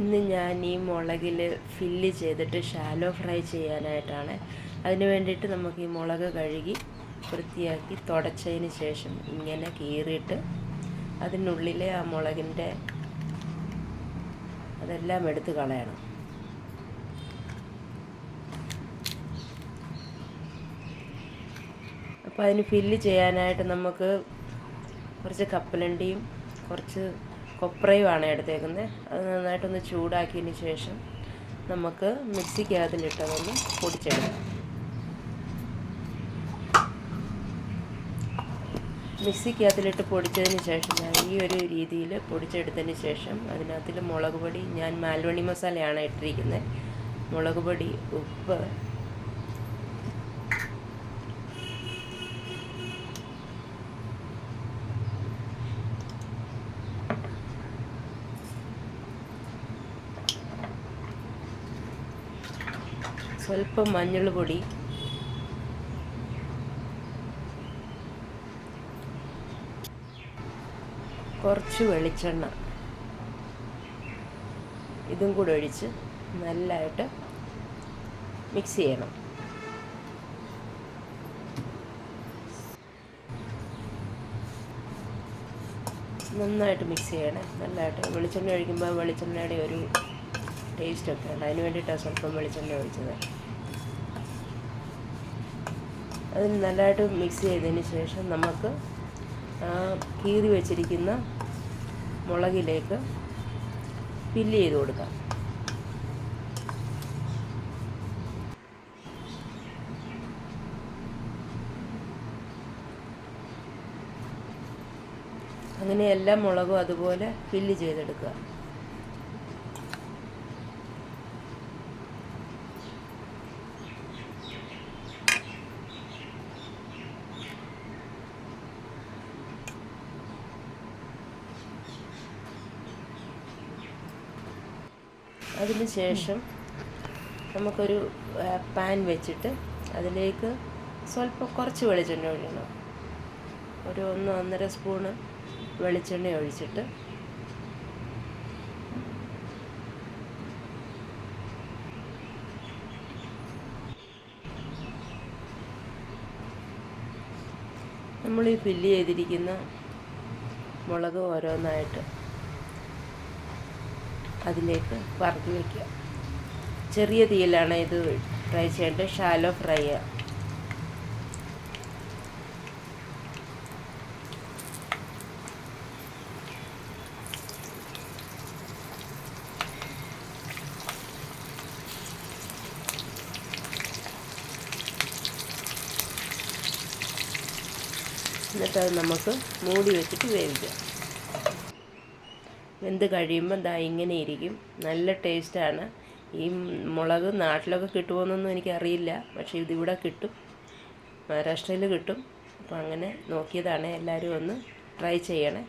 ഇന്ന് ഞാൻ ഈ മുളകിൽ ഫില്ല് ചെയ്തിട്ട് ഷാലോ ഫ്രൈ ചെയ്യാനായിട്ടാണ്. അതിന് വേണ്ടിയിട്ട് നമുക്ക് ഈ മുളക് കഴുകി വൃത്തിയാക്കി തുടച്ചതിന് ശേഷം ഇങ്ങനെ കീറിയിട്ട് അതിനുള്ളിലെ ആ മുളകിന്റെ അതെല്ലാം എടുത്ത് കളയണം. അപ്പോൾ അതിന് ഫില്ല് ചെയ്യാനായിട്ട് നമുക്ക് കുറച്ച് കപ്പലണ്ടിയും കുറച്ച് കൊപ്രയുമാണ് എടുത്തേക്കുന്നത്. അത് നന്നായിട്ടൊന്ന് ചൂടാക്കിയതിന് ശേഷം നമുക്ക് മിക്സിക്കകത്തിലിട്ടതൊന്ന് പൊടിച്ചെടുക്കാം. മിക്സിക്കകത്തിലിട്ട് പൊടിച്ചതിന് ശേഷം ഈ ഒരു രീതിയിൽ പൊടിച്ചെടുത്തതിന് ശേഷം അതിനകത്തിൽ മുളക് പൊടി ഞാൻ മാൽവണി മസാലയാണ് ഇട്ടിരിക്കുന്നത്. മുളക് പൊടി ഉപ്പ് സ്വല്പം മഞ്ഞൾ പൊടി. കുറച്ച് വെളിച്ചെണ്ണ. ഇതും കൂടെ ഒഴിച്ച് നല്ലതായിട്ട് മിക്സ് ചെയ്യണം. നന്നായിട്ട് മിക്സ് ചെയ്യണേ. നല്ലതായിട്ട് വെളിച്ചെണ്ണ ഒഴിക്കുമ്പോൾ വെളിച്ചെണ്ണയുടെ ഒരു ടേസ്റ്റൊക്കെ ഉണ്ട്. അതിന് വേണ്ടിയിട്ടാണ് സ്വല്പം വെളിച്ചെണ്ണ ഒഴിച്ചത്. അത് നല്ലതായിട്ട് മിക്സ് ചെയ്തതിന് ശേഷം നമുക്ക് കീറി വെച്ചിരിക്കുന്ന മുളകിലേക്ക് ഫില്ല് ചെയ്ത് കൊടുക്കാം. അങ്ങനെ എല്ലാ മുളകും അതുപോലെ ഫില്ല് ചെയ്തെടുക്കുക. അതിന് ശേഷം നമുക്കൊരു പാൻ വെച്ചിട്ട് അതിലേക്ക് സ്വല്പം കുറച്ച് വെളിച്ചെണ്ണ ഒഴിക്കണം. ഒരു ഒന്ന് ഒന്നര സ്പൂണ് വെളിച്ചെണ്ണ ഒഴിച്ചിട്ട് നമ്മൾ ഈ ഫില്ല് ചെയ്തിരിക്കുന്ന മുളക് ഓരോന്നായിട്ട് അതിലേക്ക് വറുത്ത് വയ്ക്കുക ചെറിയ തീയിലാണ് ഇത് ഫ്രൈ ചെയ്യേണ്ടത്. ഷാലോ ഫ്രൈ എന്നിട്ട് അത് നമുക്ക് മൂടി വെച്ചിട്ട് വേവിക്കാം. വെന്ത് കഴിയുമ്പോൾ ദാ ഇങ്ങനെ ഇരിക്കും. നല്ല ടേസ്റ്റാണ് ഈ മുളക് നാട്ടിലൊക്കെ കിട്ടുമോയെന്നൊന്നും എനിക്കറിയില്ല. പക്ഷേ ഇതിവിടെ കിട്ടും. മഹാരാഷ്ട്രയിൽ കിട്ടും. അപ്പോൾ അങ്ങനെ നോക്കിയതാണ് എല്ലാവരും ഒന്ന് ട്രൈ ചെയ്യണേ.